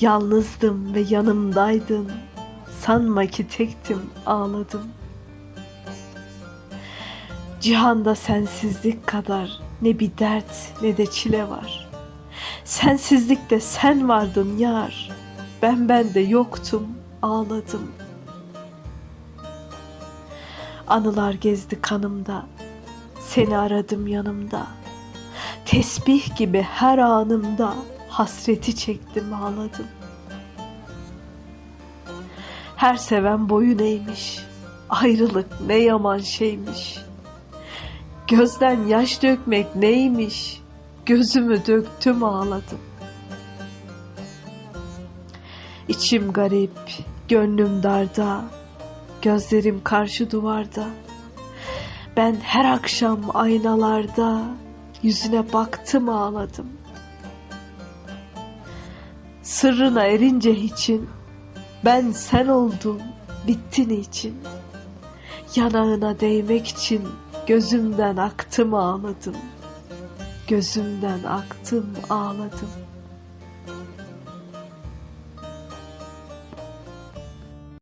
Yalnızdım ve yanımdaydın. Sanma ki tektim, ağladım. Cihanda sensizlik kadar ne bir dert ne de çile var. Sensizlikte sen vardın yar. Ben bende yoktum, ağladım. Anılar gezdi kanımda. Seni aradım yanımda. Tesbih gibi her anımda hasreti çektim ağladım. Her seven boyun eğmiş. Ayrılık ne yaman şeymiş. Gözden yaş dökmek neymiş? Gözümü döktüm ağladım. İçim garip, gönlüm darda, gözlerim karşı duvarda. Ben her akşam aynalarda yüzüne baktım ağladım. Sırrına erince için ben sen oldum bittin için. Yanağına değmek için gözümden aktım ağladım. Gözümden aktım ağladım.